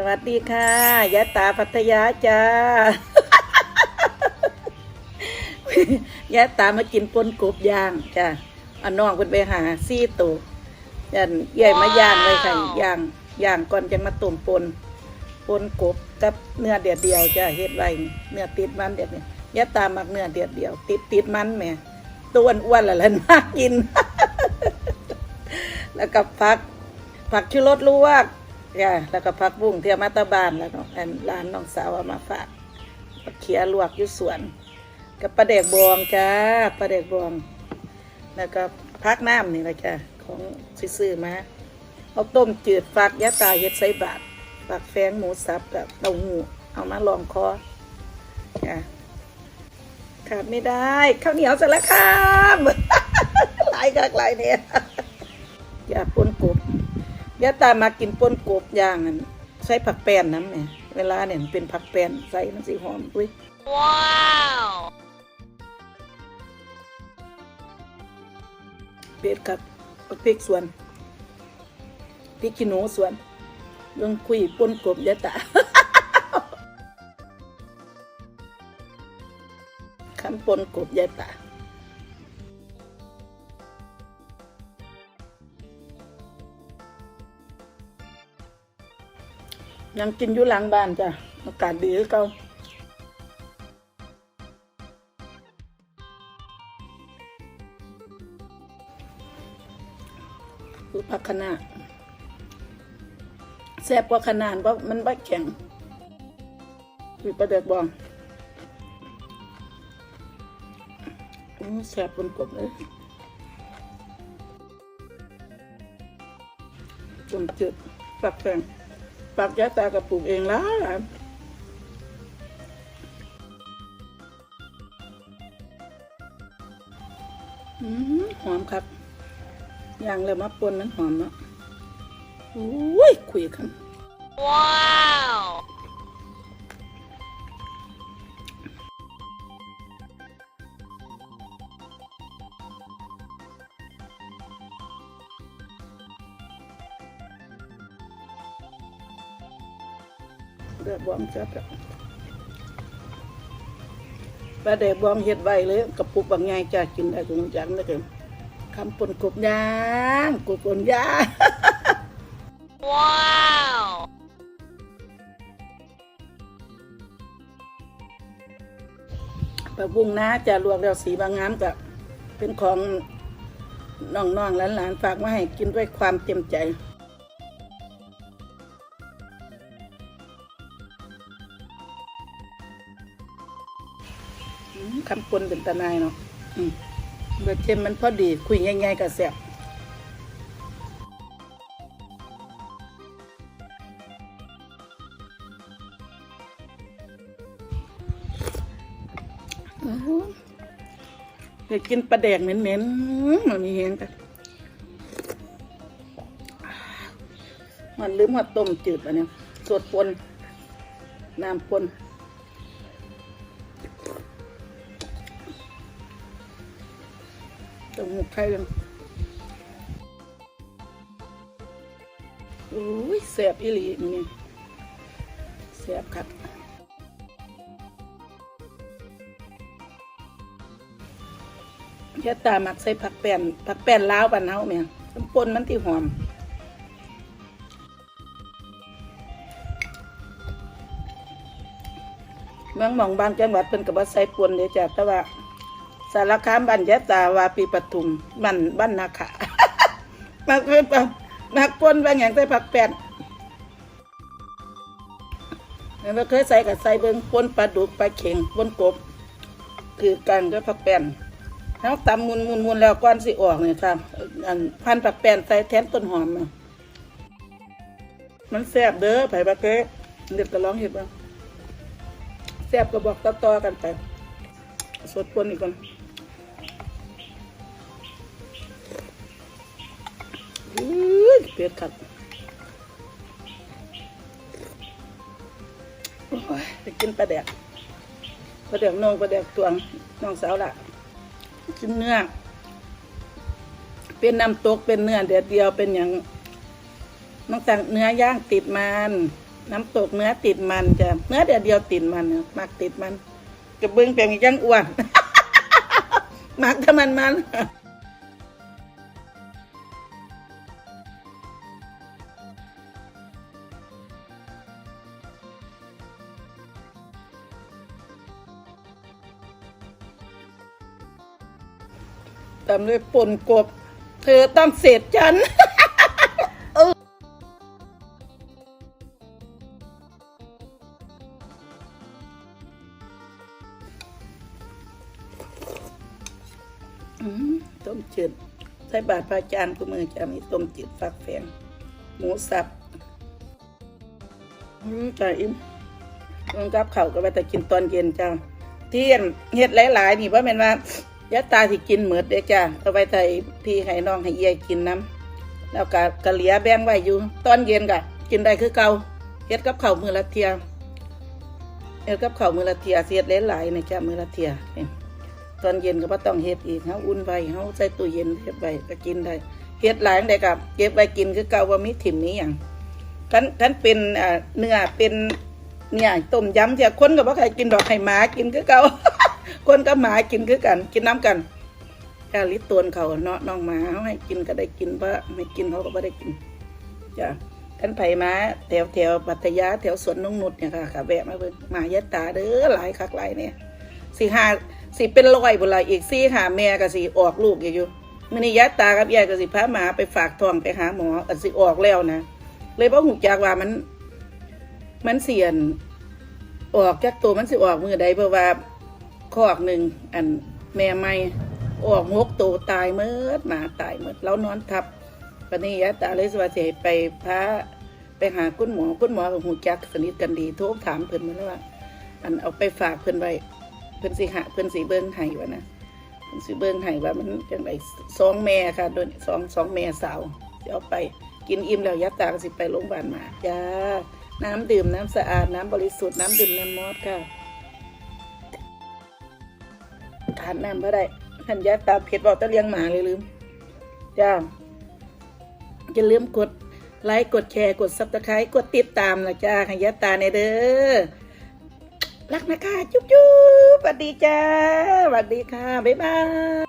สวัสดีค่ะยะตาพัทยาจ้ายะตามากินปนกบย่างจ้าอาน้องเพิ่นไปหาซี่ตัวยันใหญ่มาย่างเลยค่ะย่างย่างก่อนจะมาต้มปนปนกบกับเนื้อเดียวเดียวจ้าเฮ็ดไว้เนื้อติดมันเดียวนี่ยะตามักเนื้อเดียวเดียว ติดติดมันแม่ตัวอ้วนๆละล่ะน่ากิน แล้วก็ผักผักชูรสลวก จ้ะแล้วก็ผักบุ้งเที่ยวมาตาบานแล้วก็อันร้านน้องสาวเอามาฝากเขียลวกอยู่สวน กับปลาเด็กบองจ้าปลาเด็กบอง แล้วก็พักน้ำนี่แหละจ้ะของซื้อมาเอาต้มจืดฝากยะตาเฮ็ดใส่บาทฝากแฟงหมูสับกับเต้าหู้เอามาลองคอจ้ะขาดไม่ได้ข้าวเหนียวสร็จแล้วครับหลายกากหลายเนี่ยอย่าปนกบ อย่าตามมากินปนกบอย่างนั้นใส่ผักแป้นน้ำเนี่ยเวลาเนี่ยมันเป็นผักแป้นใส่มันสิหอมด้วย Wow! เป็ดกับบักพริกสวนพริกขี้หนูสวนลองคุยปนกบอยาตาคันปนกบอยาตา ยังกินอยู่หลังบ้านจ้ะอากาศดีคือเก่าคือผักคะน้าแซ่บกว่าขนาดเพราะมันบ่แข็งคือปลาเด็กบองอื้แซ่บบนกบเลยจมจืดฝักแฟง ปักยะตากับปลูกเองแล้วล่ะอืมหอมครับย่างแล้วมาปนมันหอมเนาะอุ้ยคุยกัน Wow! เดือดบอมจัดอะปลาแดกบอมเฮ็ดไว้เลยกระปุกบางไงจ้ากินได้คงจังนะเกินคำปนกบย่างกบปนย่าง Wow! ปลาบุ้งนะจะลวกแล้วสีบางงามกับเป็นของน้องๆหลานๆฝากมาให้กินด้วยความเต็มใจ คำปนเป็นตานายเนาะเบอร์เจมมันพอดีคุยง่ายๆกับแซ่บอื้ยากกินปลาแดกเหม็นๆมันมีเห็นกันมันลืมหัดต้มจืดอันเนี้ยสดปนน้ำปน หมกไข่กันโอ้ยแสบอีหลีนี่แสบคัดแคตามักใส่ผักแป้นผักแป้นล้าวบ้านเฮาแม่น้ำปนมันที่หอมเมืองหมองบางจังหวัดเป็นกับว่าใส่ปนเลยจ้ะแต่ว่า สารคามบ้านยะตาวาปีปทุมบ้านบ้านนาขามาเพิ่นมานักปนบางอย่างใส่ผักแป้นแล้วเคยใส่กับใส่เบิ่งปนปลาดุกปลาเข็งปนกบ คือกันก็ผักแป้นแล้วตำมุนมุนมุนแล้วก้อนสิออกเนี่ยค่ะอันพันผักแป้นใส่แทนต้นหอมน่ะมันแซ่บเด้อไผ่บะเก้เด็กก็ร้องเห็นบ้างแซ่บก็บอกต่อๆกันไปสดปนอีกก่อน อื้อเผ็ดขัดโอ้ยไปกินปลาแดกปลาแดกนองปลาแดกตวงน้องสาวละกินเนื้อ เป็นน้ำตกเป็นเนื้อเดียวเดียวเป็นอย่างน้องสั่งเนื้อย่างติดมัน น้ำตกเนื้อติดมันจะเนื้อเดียวเดียวติดมันมักติดมันกระเบื้องแปลงยังอ้วน มักถ้ามันมัน ตามด้วยป่นกบ เธอต้องเสร็จฉันต้มจืดใส่บาทพระอาจารย์กูมือจะมีต้มจืดฟักแฟงหมูสับอืมจ้าอิ่มมันกับเขาก็ไปแต่กินตอนเย็นจ้าที่เฮ็ดเฮ็ดหลายๆนี่ว่าแม่นว่า ยะตาที่กินเหมือดเด้จ้าเอาไปใส่พี่ให้น้องให้เอียกินน้ำแล้วก็กะเหลียแบ่งไว้อยู่ ตอนเย็นก็กินได้คือเก่าเฮ็ดกับข้าวมือละเทียเฮ็ดกับข้าวมือละเทียเสียดหลายๆนี่จ้ามือละเทียตอนเย็นก็บ่ต้องเฮ็ดอีกเฮาอุ่นไว้เฮาใส่ตู้เย็นเฮ็ดไว้ก็กินได้เฮ็ดหลายจั่งใดก็เก็บไว้กินคือเก่าว่ามีถิ่มมีหยังคันคันเป็นเนื้อเป็นเนี่ยต้มยำเที่ยคนก็บ่ใครกินดอกให้หมากินคือเก่า คนกับหมากินคือกัน กินน้ำกันกาลิตวนเขาเนาะน้องหมาให้กินก็ได้กินบ่ไม่กินเขาก็บ่ได้กินจ้ะคันไผ่มาแถวแถวปัตยาแถวสวนนงนุชเนี่ยค่ะค่ะแวะมาเบิ่งหมายะตาเด้อหลายคักหลายเนี่ยสิหาสิเป็นร้อยบุนละอีกสี่หาแม่ก็สิออกลูกอยู่มื้อนี้ยะตากับยายก็สิพาหมาไปฝากท้องไปหาหมอก็สิออกแล้วนะเลยบ่หูจักว่ามัน มันเสียน ออกจากตัวมันสิออกมือใดเพราะว่า คอกหนึ่งอันแม่ไม่ออกหกตัวตายเมื่อหมาตายเมื่อเรานอนทับปนนี้ยะตาเลยสว่าสิให้ไปพาไปหาคุณหมอคุณหมอกับหูจักสนิทกันดีโทรถามเพิ่นมาแล้วว่า อันเอาไปฝากเพิ่นไว้เพิ่นสิหาเพิ่นสิเบิ่งให้ว่านะเพิ่นสิเบิ่งให้ว่ามันจังไดสองแม่ค่ะโดยสองสองแม่สาวสิเอาไปกินอิ่มแล้วยัดตาก็สิไปโรงพยาบาลมาจ้าน้ำดื่มน้ำสะอาดน้ำบริสุทธิ์น้ำดื่มแมมมอสค่ะ ขาดน้ำก็ได้ทันยะตาเผ็ดบอกตะเลี้ยงหมาเลยลืมจ้าอย่าลืมกดไลค์กดแชร์กดซับสไครต์กดติดตามนะจ้าหันยะตาในเด้อรักนะคะ จุ๊บจุ๊บสวัสดีจ้าสวัสดีค่ะ บ๊ายบาย